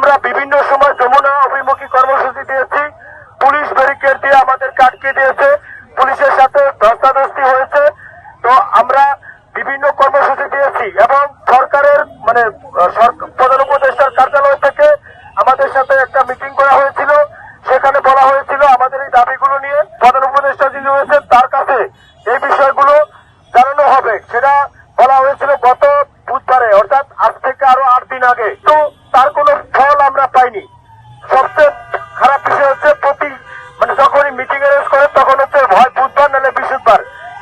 আমরা বিভিন্ন সময় যমুনা অভিমুখী কর্মসূচি দিয়েছি। পুলিশ ব্যারিকেড দিয়ে আমাদের কাটকে দিয়েছে। পুলিশের সাথে ধস্তাধস্তি হয়েছে। তো আমরা বিভিন্ন কর্মসূচি দিয়েছি এবং সরকারের মানে প্রধান উপদেষ্টার কার্যালয় থেকে আমাদের সাথে একটা মিটিং করা হয়েছিল। সেখানে বলা হয়েছিল আমাদের এই দাবিগুলো নিয়ে প্রধান উপদেষ্টা যিনি রয়েছেন তার কাছে এই বিষয়গুলো জানানো হবে। সেটা বলা হয়েছিল গত বুধবারে, অর্থাৎ আজ থেকে আরও আট দিন আগে। তো যখনই মিটিং অ্যারেঞ্জ করে, তখন হচ্ছে হয় বুধবার নাহলে বৃহস্পতিবার।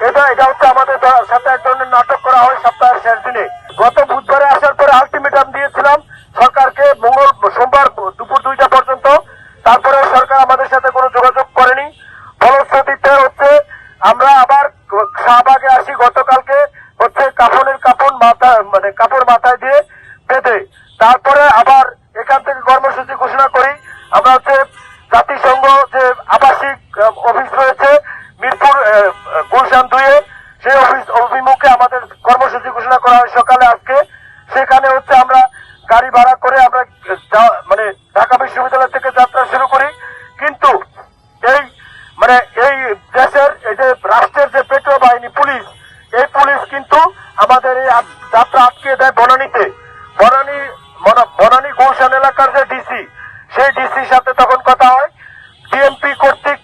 এটা এটা হচ্ছে আমাদের সাথে এক ধরনের নাটক করা হয় সপ্তাহের শেষ দিনে। গত বুধবারে আসার পরে আলটিমেটাম দিয়েছিলাম সরকারকে মঙ্গল সোমবার দুপুর দুইটা পর্যন্ত। তারপরে সরকার আমাদের সাথে কোনো যোগাযোগ করেনি। ফলশ্রুতিতে হচ্ছে আমরা আবার শাহবাগে আসি গতকালকে, হচ্ছে কাফনের কাপড় মাথা মানে কাপড় মাথায় দিয়ে বেঁধে। তারপরে আবার এখান থেকে কর্মসূচি ঘোষণা করি। আমরা হচ্ছে জাতিসংঘ যে আবাসিক আহ, অফিস রয়েছে মিরপুর আহ, গুলশান দুয়ে সেই অফিস অভিমুখে আমাদের কর্মসূচি ঘোষণা করা হয় সকালে আজকে, সেখানে হচ্ছে আমরা গাড়ি ভাড়া করে আমরা মানে ঢাকা বিশ্ববিদ্যালয় থেকে যাত্রা শুরু করি। কিন্তু এই মানে এই দেশের, এই যে রাষ্ট্রের যে পেট্রো বাহিনী পুলিশ, এই পুলিশ কিন্তু আমাদের এই যাত্রা আটকে দেয় বনানীতে। বনানী বনানী গুলশান এলাকার যে ডিসি, সেই ডিসির সাথে তখন কথা হয়। ডিএমপি কর্তৃক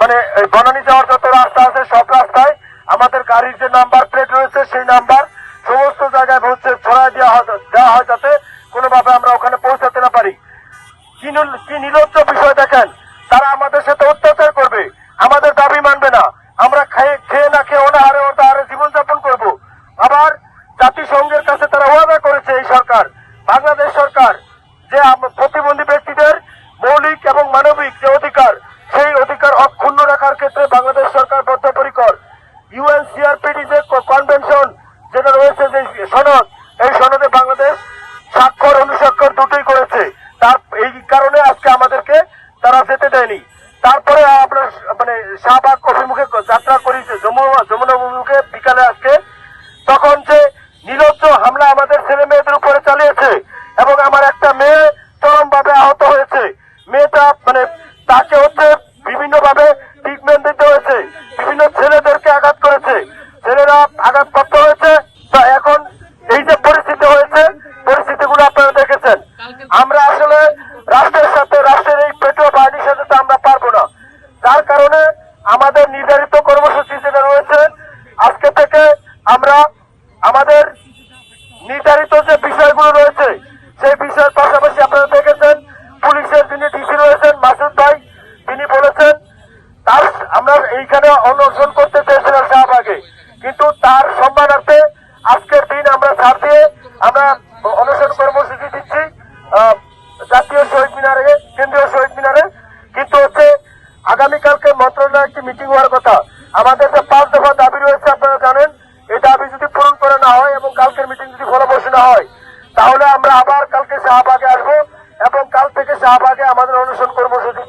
মানে বনানী যাওয়ার যত রাস্তা আছে, সব রাস্তায় আমাদের গাড়ির যে নাম্বার প্লেট রয়েছে, সেই নাম্বার জায়গায় দেওয়া হয় যাতে কোনোভাবে আমরা ওখানে পৌঁছাতে না পারি। কি নির্লজ্জ বিষয় দেখেন, তারা আমাদের সাথে অত্যাচার করবে। আমাদের দাবি মানবে না। আমরা খেয়ে খেয়ে না খেয়ে অনাহারে অনাহারে জীবনযাপন করব। আবার জাতিসংঘের কাছে তারা ওয়াদা করেছে এই সরকার, বাংলাদেশ সরকার, যে প্রতিবন্ধী ব্যক্তিদের মৌলিক এবং মানবিক যে অধিকার, সেই অধিকার অক্ষুণ্ণ রাখার ক্ষেত্রে বাংলাদেশ সরকার বদ্ধপরিকর। ইউএনসিআরপিডি যে কনভেনশন যেটা রয়েছে যে সনদ এই সনদে বাংলাদেশ স্বাক্ষর, অনুস্বাক্ষর দুটোই করেছে। তার, এই কারণে আজকে আমাদেরকে তারা যেতে দেয়নি। তারপরে আপনার মানে শাহবাগ অভিমুখে যাত্রা করেছে। যমুনা অভিমুখে বিকালে আজকে আমরা আসলে রাষ্ট্রের সাথে রাষ্ট্রের এই পেট্রো বাহিনীর সাথে তো আমরা পারব না। যার কারণে আমাদের নির্ধারিত কর্মসূচি যেটা রয়েছে, আজকে থেকে আমরা আমাদের নির্ধারিত যে বিষয়গুলো রয়েছে, সেই বিষয়ের পাশাপাশি আপনারা দেখেছেন, পুলিশের যিনি ডিসি রয়েছেন, মাসুদ ভাই, তিনি বলেছেন, তার আমরা এইখানে অনশন করতে চেয়েছিলাম শাহবাগে। কিন্তু তার সম্মানার্থে আজকের দিন আমরা ছাড় দিয়ে আমরা অনশন কর্মসূচি জাতীয় শহীদ মিনারে, কেন্দ্রীয় শহীদ মিনারে। কিন্তু হচ্ছে আগামীকালকে মন্ত্রণালয় একটি মিটিং হওয়ার কথা। আমাদের যে পাঁচ দফা দাবি রয়েছে, আপনারা জানেন, এই দাবি যদি পূরণ করে না হয় এবং কালকের মিটিং যদি ফলপ্রসূ না হয়, তাহলে আমরা আবার কালকে শাহবাগে আসব এবং কাল থেকে শাহবাগে আমাদের অনুসরণ কর্মসূচি